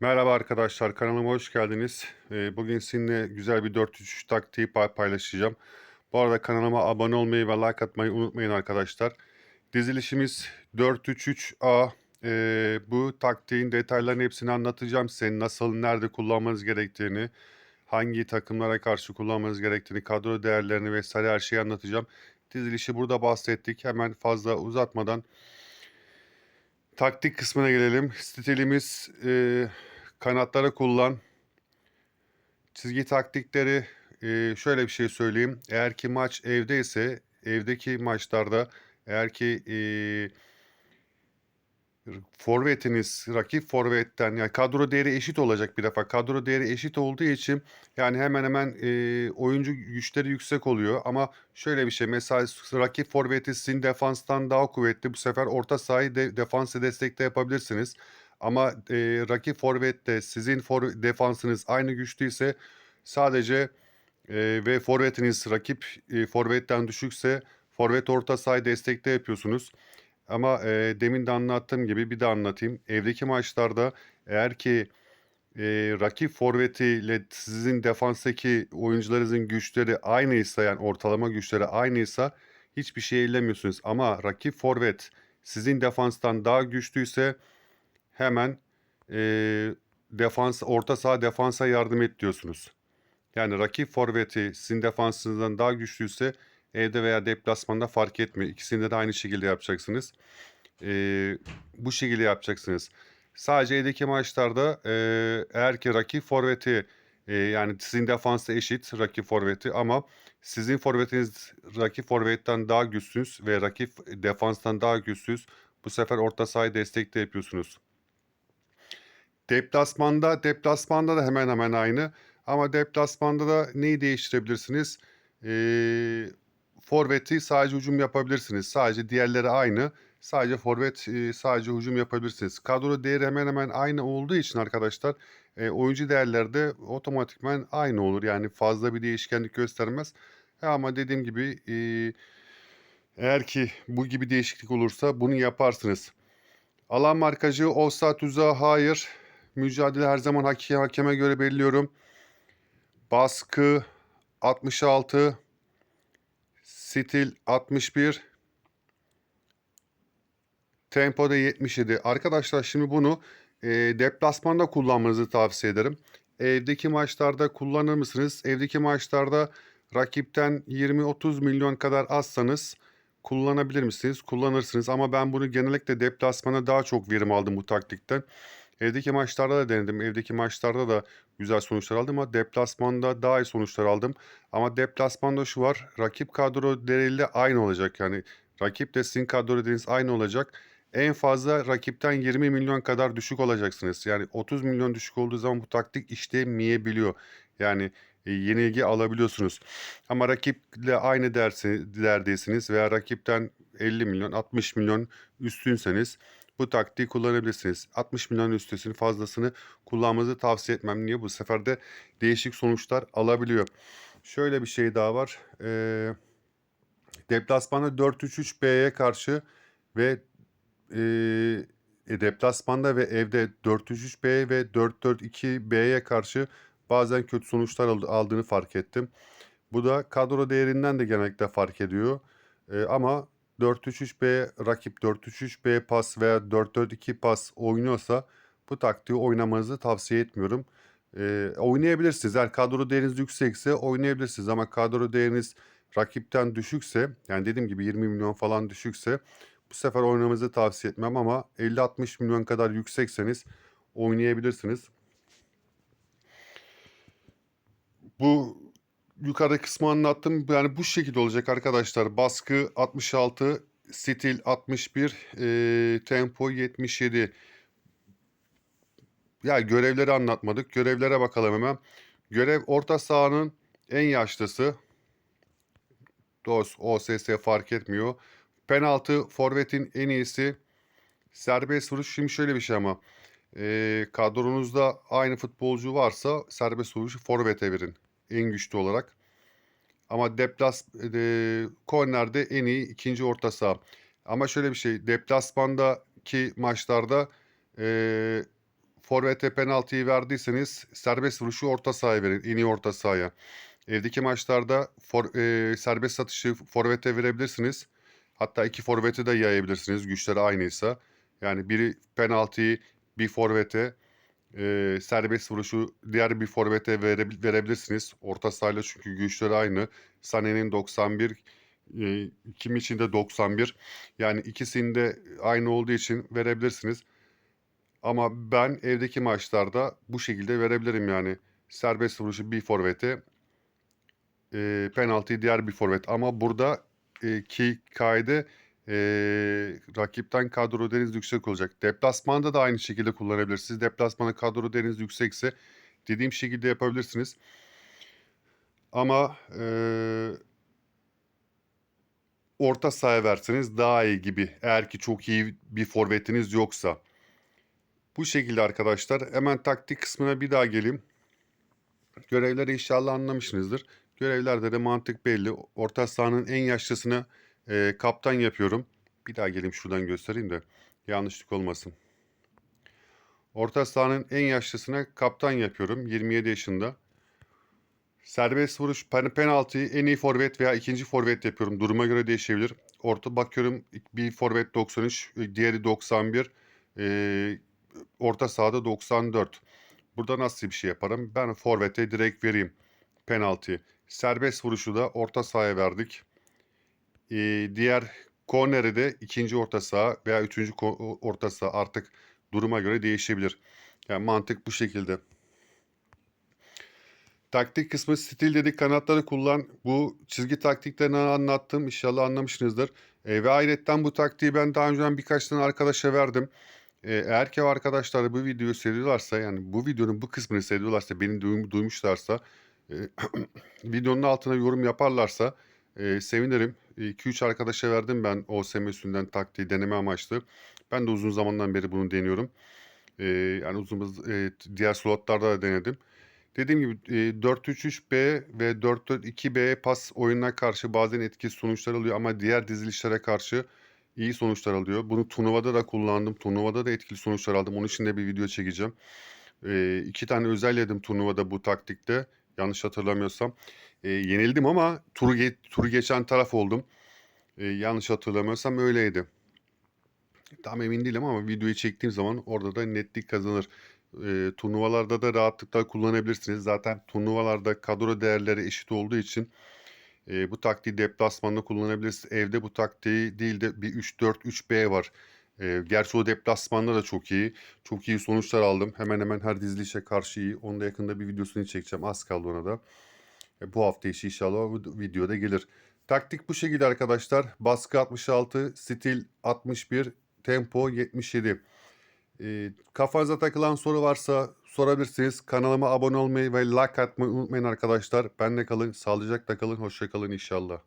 Merhaba arkadaşlar, kanalıma hoş geldiniz. Ee, Bugün sizinle güzel bir 4-3 taktiği pay- paylaşacağım. Bu arada kanalıma abone olmayı ve like atmayı unutmayın arkadaşlar. Dizilişimiz 4-3-3-A. Ee, bu taktiğin detaylarını hepsini anlatacağım size. Nasıl, nerede kullanmanız gerektiğini, hangi takımlara karşı kullanmanız gerektiğini, kadro değerlerini vesaire her şeyi anlatacağım. Dizilişi burada bahsettik. Hemen fazla uzatmadan taktik kısmına gelelim. Stilimiz e, kanatları kullan. Çizgi taktikleri e, şöyle bir şey söyleyeyim. Eğer ki maç evdeyse evdeki maçlarda eğer ki e, forvetiniz rakip forvetten yani kadro değeri eşit olacak bir defa. Kadro değeri eşit olduğu için yani hemen hemen e, oyuncu güçleri yüksek oluyor ama şöyle bir şey mesela rakip forveti sizin defanstan daha kuvvetli bu sefer orta sahayı de, defansı destekte yapabilirsiniz. Ama e, rakip forvette sizin for, defansınız aynı güçlüyse sadece e, ve forvetiniz rakip e, forvetten düşükse forvet orta sahayı destekte yapıyorsunuz. Ama e, demin de anlattığım gibi bir de anlatayım. Evdeki maçlarda eğer ki e, rakip forvetiyle sizin defanstaki oyuncularınızın güçleri aynıysa yani ortalama güçleri aynıysa hiçbir şey ellemiyorsunuz. Ama rakip forvet sizin defanstan daha güçlüyse hemen e, defans orta saha defansa yardım et diyorsunuz. Yani rakip forveti sizin defansınızdan daha güçlüyse evde veya deplasmanda fark etmiyor. İkisinde de aynı şekilde yapacaksınız. Ee, bu şekilde yapacaksınız. Sadece evdeki maçlarda e, eğer ki rakip forveti e, yani sizin defansta eşit rakip forveti ama sizin forvetiniz rakip forvetten daha güçsüz ve rakip defanstan daha güçsüz. Bu sefer orta sahayı destekte yapıyorsunuz. Deplasmanda, deplasmanda da hemen hemen aynı. Ama deplasmanda da neyi değiştirebilirsiniz? Ee, forveti sadece hücum yapabilirsiniz. Sadece diğerleri aynı. Sadece forvet e, sadece hücum yapabilirsiniz. Kadro değeri hemen hemen aynı olduğu için arkadaşlar e, oyuncu değerleri de otomatikman aynı olur. Yani fazla bir değişkenlik göstermez. Ha, ama dediğim gibi e, eğer ki bu gibi değişiklik olursa bunu yaparsınız. Alan markajı offside tuzağı hayır. Mücadele her zaman hakem, hakeme göre belirliyorum. Baskı 66. Stil 61. Tempo da 77. Arkadaşlar şimdi bunu e, deplasmanda kullanmanızı tavsiye ederim. Evdeki maçlarda kullanır mısınız? Evdeki maçlarda rakipten 20-30 milyon kadar azsanız kullanabilir misiniz? Kullanırsınız ama ben bunu genellikle deplasmana daha çok verim aldım bu taktikten. Evdeki maçlarda da denedim. Evdeki maçlarda da güzel sonuçlar aldım ama deplasmanda daha iyi sonuçlar aldım. Ama deplasmanda şu var. Rakip kadro değeriyle aynı olacak. Yani rakip de sizin kadro değeriniz aynı olacak. En fazla rakipten 20 milyon kadar düşük olacaksınız. Yani 30 milyon düşük olduğu zaman bu taktik işlemeyebiliyor. Yani e, yenilgi alabiliyorsunuz. Ama rakiple aynı dersi, derdesiniz veya rakipten 50 milyon, 60 milyon üstünseniz bu taktiği kullanabilirsiniz. 60 milyon üstesini fazlasını kullanmanızı tavsiye etmem. Niye? Bu sefer de değişik sonuçlar alabiliyor. Şöyle bir şey daha var. Ee, deplasmanda 4-3-3-B'ye karşı ve e, e, deplasmanda ve evde 4-3-3-B ve 4-4-2-B'ye karşı bazen kötü sonuçlar aldığını fark ettim. Bu da kadro değerinden de genellikle fark ediyor. E, ama 4-3-3-B rakip 4-3-3-B pas veya 4-4-2 pas oynuyorsa bu taktiği oynamanızı tavsiye etmiyorum. E, oynayabilirsiniz. Eğer kadro değeriniz yüksekse oynayabilirsiniz ama kadro değeriniz rakipten düşükse yani dediğim gibi 20 milyon falan düşükse bu sefer oynamanızı tavsiye etmem ama 50-60 milyon kadar yüksekseniz oynayabilirsiniz. Bu yukarı kısmı anlattım. Yani bu şekilde olacak arkadaşlar. Baskı 66, stil 61, e, tempo 77. Ya görevleri anlatmadık. Görevlere bakalım hemen. Görev orta sahanın en yaşlısı. DOS, OSS fark etmiyor. Penaltı forvetin en iyisi. Serbest vuruş şimdi şöyle bir şey ama. E, kadronuzda aynı futbolcu varsa serbest vuruşu forvete verin. En güçlü olarak. Ama deplas e, kornerde en iyi ikinci orta saha. Ama şöyle bir şey deplasmandaki maçlarda e, forvete penaltıyı verdiyseniz serbest vuruşu orta sahaya verin. En iyi orta sahaya. Evdeki maçlarda for, e, serbest atışı forvete verebilirsiniz. Hatta iki forvete de yayabilirsiniz güçleri aynıysa. Yani biri penaltıyı bir forvete, e, serbest vuruşu diğer bir forvete verebil- verebilirsiniz. Orta sahayla çünkü güçleri aynı. Sané'nin 91, e, kim için de 91. Yani ikisinde aynı olduğu için verebilirsiniz. Ama ben evdeki maçlarda bu şekilde verebilirim yani. Serbest vuruşu bir forvete, e, penaltıyı diğer bir forvet. Ama burada e, ki kaide e, rakipten kadro deniz yüksek olacak. Deplasmanda da aynı şekilde kullanabilirsiniz. Deplasmanda kadro deniz yüksekse dediğim şekilde yapabilirsiniz. Ama e, orta sahaya verseniz daha iyi gibi. Eğer ki çok iyi bir forvetiniz yoksa. Bu şekilde arkadaşlar. Hemen taktik kısmına bir daha geleyim. Görevleri inşallah anlamışsınızdır. Görevlerde de mantık belli. Orta sahanın en yaşlısını e, kaptan yapıyorum. Bir daha geleyim şuradan göstereyim de yanlışlık olmasın. Orta sahanın en yaşlısına kaptan yapıyorum. 27 yaşında. Serbest vuruş pen- penaltıyı en iyi forvet veya ikinci forvet yapıyorum. Duruma göre değişebilir. Orta bakıyorum bir forvet 93, diğeri 91. e, orta sahada 94. Burada nasıl bir şey yaparım? Ben forvete direkt vereyim penaltıyı. Serbest vuruşu da orta sahaya verdik. Ee, diğer korneri de ikinci orta saha veya üçüncü orta saha artık duruma göre değişebilir. Yani mantık bu şekilde. Taktik kısmı stil dedik kanatları kullan. Bu çizgi taktiklerini anlattım. İnşallah anlamışsınızdır. Ee, ve ayrıca bu taktiği ben daha önceden birkaç tane arkadaşa verdim. Ee, eğer ki arkadaşlar bu videoyu seviyorlarsa yani bu videonun bu kısmını seviyorlarsa beni duym- duymuşlarsa e, videonun altına yorum yaparlarsa e, sevinirim. 2-3 arkadaşa verdim ben OSM üstünden taktiği deneme amaçlı. Ben de uzun zamandan beri bunu deniyorum. E, yani uzun e, diğer slotlarda da denedim. Dediğim gibi e, 4-3-3-B ve 4-4-2-B pas oyununa karşı bazen etkili sonuçlar alıyor ama diğer dizilişlere karşı iyi sonuçlar alıyor. Bunu turnuvada da kullandım. Turnuvada da etkili sonuçlar aldım. Onun için de bir video çekeceğim. E, iki tane özel yedim turnuvada bu taktikte. Yanlış hatırlamıyorsam. E, yenildim ama turu, ge- turu geçen taraf oldum. E, yanlış hatırlamıyorsam öyleydi. Tam emin değilim ama videoyu çektiğim zaman orada da netlik kazanır. E, turnuvalarda da rahatlıkla kullanabilirsiniz. Zaten turnuvalarda kadro değerleri eşit olduğu için e, bu taktiği deplasmanda kullanabilirsiniz. Evde bu taktiği değil de bir 3-4-3-B var. E, gerçi o deplasmanda da çok iyi. Çok iyi sonuçlar aldım. Hemen hemen her dizilişe karşı iyi. Onu da yakında bir videosunu çekeceğim. Az kaldı ona da. E, bu hafta içi inşallah bu videoda gelir. Taktik bu şekilde arkadaşlar. Baskı 66, stil 61, tempo 77. E, kafanıza takılan soru varsa sorabilirsiniz. Kanalıma abone olmayı ve like atmayı unutmayın arkadaşlar. Benle kalın, sağlıcakla kalın, hoşça kalın inşallah.